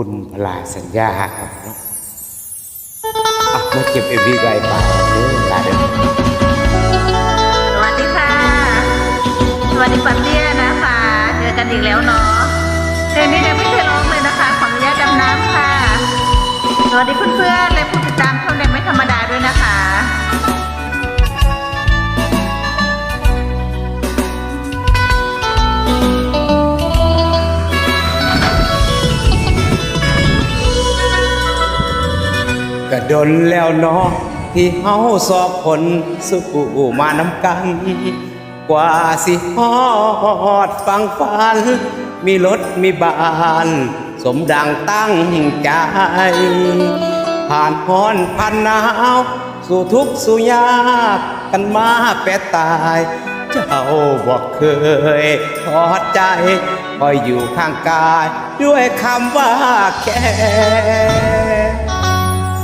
บุญพลาสัญญาครับเนาะอะมาเก็บเอวีไกป่าเด้อลาเด้อสวัสดีค่ะ สวัสดีปัตเตี้ยนะคะ เจอกันอีกแล้วเนาะเพลงนี้ยังไม่เคย กระดนแล้วเนาะที่เฮาสอบผลสู้มานำกัน กว่าสิฮอดฟังฟัน มีรถมีบ้าน สมดังตั้งใจ ผ่านพรผ่านหนาว สู่ทุกสู่ยากกันมาแปรตาย เจ้าบอกเคยทอดใจคอยอยู่ข้างกาย ด้วยคำว่าแค่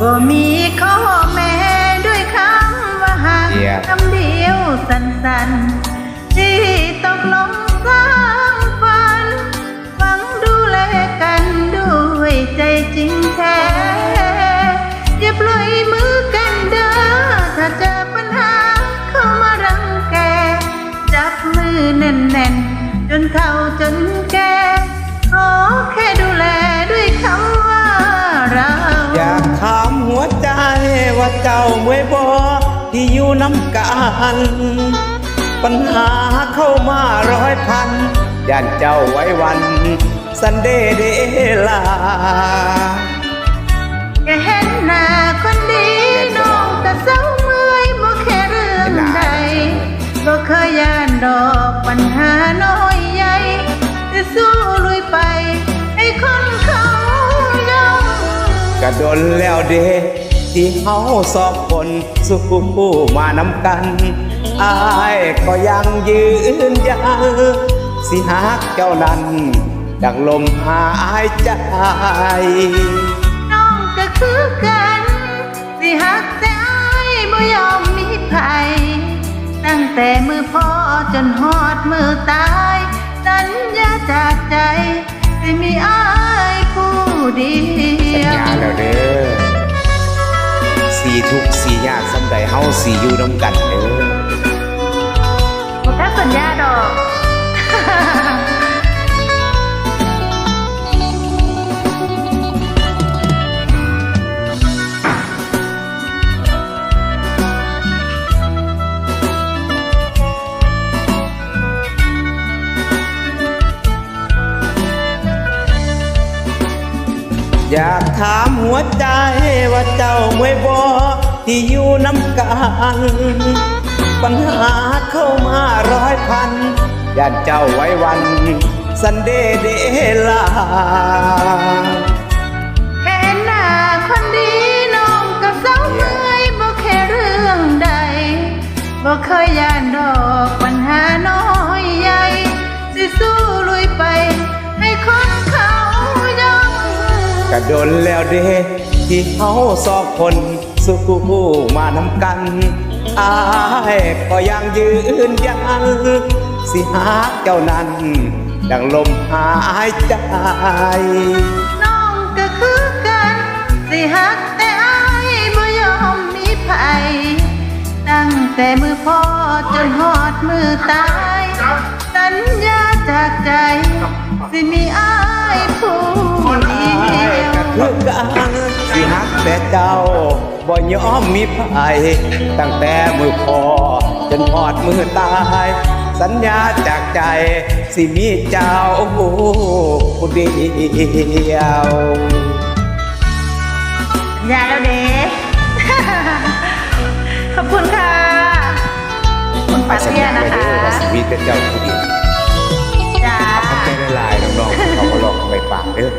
บ่มีข้อแม้ด้วยคำว่าหักเยี่ยมคำเดียวสั้นๆ ที่ตกลงสร้างฝันหวังดูแลกันด้วยใจจริงแท้ อย่าปล่อยมือกันเด้อถ้าเจอปัญหาเข้ามารังแก จับมือแน่นๆ จนเฒ่าจน ว่าเจ้าเมื่อยบ่ที่อยู่น้ำกันปัญหาเข้ามาร้อยพันย่านเจ้าไว้วัน สันเดย์เดลาแค่เห็นหน้าคนดีน้องก็เศร้าเมื่อยบ่แค่เรื่องใดบ่เคยย่านดอกปัญหาน้อยใหญ่จะสู้ลุยไปให้คนเขายอมกระดนแล้วเด ที่เฮาสอบคนสู้มานำกันอายก็ยังยืนยันสิหักเจ้านั้น ดังลมหายใจน้องก็คือกัน สิหักแต่อายบ่ยอมมีภัยตั้งแต่มือพ่อจนฮอดมือตายสัญญาจากใจสิมีอายผู้เดีสัญยวญาแล้วเด้อสี ทุกสียากสำใดเฮาสีอยู่น้ำกันเด้อบ่ทันสัญญาดอก อยากถามหัวใจว่าเจ้าเมื่อบ่ที่อยู่น้ำกันปัญหาเข้ามาร้อยพันย่านเจ้าไว้วันสันเดเดลาแค่หน้าคนดีน้องก็เศร้าเมื่อยบ่แค่เรื่องใดบ่เคยย่าก ดนแล้วเดที่เฮาสอบคนสู้มานำกันอายก็ยังยืนยัน สิหาเจ้านั้น ดังลมหายใจ น้องก็คือกัน สิหักแต่อายบ่ยอมมีภัยตั้งแต่มือพ่อจนหอดมือตาย สัญญาจากใจ สิมีอาย กันสิหักแต่เจ้าบ่ยอมมีภัยตั้งแต่มือพอจนหอดมือตาย สัญญาจากใจ สิมีเจ้าผู้เดียวอย่าแล้วเด้ขอบคุณค่ะคุณไปปาสัญเตียญานะไว้คะเด้อว่าสิมีแต่เจ้าผู้เดียวจ้าขอบใจหลายๆน้องๆเขามาลอกไปปากเด้อ